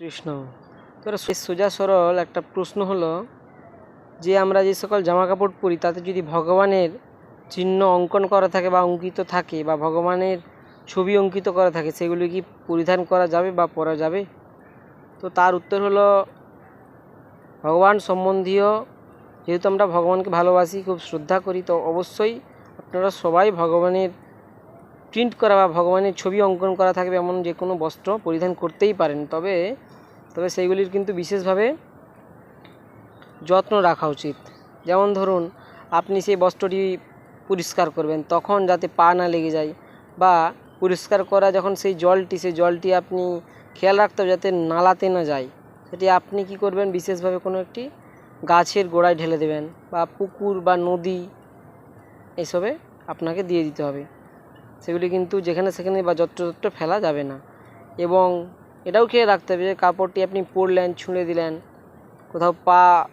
কৃষ্ণ। তো সোজা সরল একটা প্রশ্ন হলো যে আমরা যে সকল জামা কাপড় পরি, তাতে যদি ভগবানের চিহ্ন অঙ্কন করা থাকে বা অঙ্কিত থাকে বা ভগবানের ছবি অঙ্কিত করা থাকে, সেগুলি কি পরিধান করা যাবে বা পরা যাবে? তো তার উত্তর হলো, ভগবান সম্বন্ধীয় যেহেতু আমরা ভগবানকে ভালোবাসি, খুব শ্রদ্ধা করি, তো অবশ্যই আপনারা সবাই ভগবানের প্রিন্ট করা বা ভগবানের ছবি অঙ্কন করা থাকবে এমন যে কোনো বস্ত্র পরিধান করতেই পারেন। তবে তবে সেইগুলির কিন্তু বিশেষভাবে যত্ন রাখা উচিত। যেমন ধরুন, আপনি সেই বস্ত্রটি পরিষ্কার করবেন, তখন যাতে পা না লেগে যায় বা পরিষ্কার করা যখন সেই জলটি সেই জলটি আপনি খেয়াল রাখতে হবে যাতে নালাতে না যায়। সেটি আপনি কি করবেন? বিশেষভাবে কোনো একটি গাছের গোড়ায় ঢেলে দেবেন বা পুকুর বা নদী এসবে আপনাকে দিয়ে দিতে হবে। সেগুলি কিন্তু যেখানে সেখানে বা যত্রতত্র ফেলা যাবে না। এবং এটাও খেয়াল রাখতে হবে যে কাপড়টি আপনি পরলেন, ছুঁড়ে দিলেন, কোথাও পা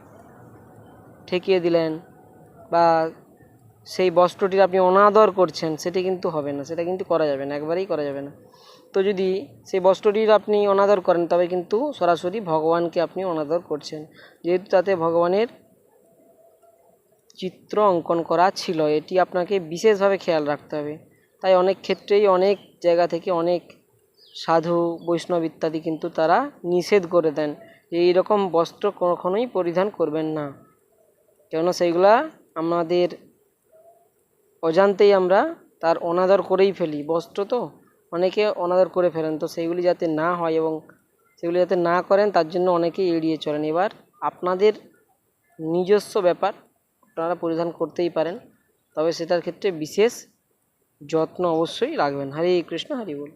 ঠেকিয়ে দিলেন বা সেই বস্ত্রটির আপনি অনাদর করছেন, সেটি কিন্তু হবে না, সেটা কিন্তু করা যাবে না, একবারেই করা যাবে না। তো যদি সেই বস্ত্রটির আপনি অনাদর করেন, তবে কিন্তু সরাসরি ভগবানকে আপনি অনাদর করছেন। যেহেতু তাতে ভগবানের চিত্র অঙ্কন করা ছিল, এটি আপনাকে বিশেষভাবে খেয়াল রাখতে হবে। তাই অনেক ক্ষেত্রেই অনেক জায়গা থেকে অনেক সাধু, বৈষ্ণব ইত্যাদি কিন্তু তারা নিষেধ করে দেন এই রকম বস্ত্র কখনোই পরিধান করবেন না। কেননা সেইগুলা আমাদের অজান্তেই আমরা তার অনাদর করেই ফেলি। বস্ত্র তো অনেকে অনাদর করে ফেলেন, তো সেইগুলি যাতে না হয় এবং সেগুলি যাতে না করেন তার জন্য অনেকেই এড়িয়ে চলেন। এবার আপনাদের নিজস্ব ব্যাপার, আপনারা পরিধান করতেই পারেন, তবে সেটার ক্ষেত্রে বিশেষ যত্ন অবশ্যই রাখবেন। হরে কৃষ্ণ হরি বল।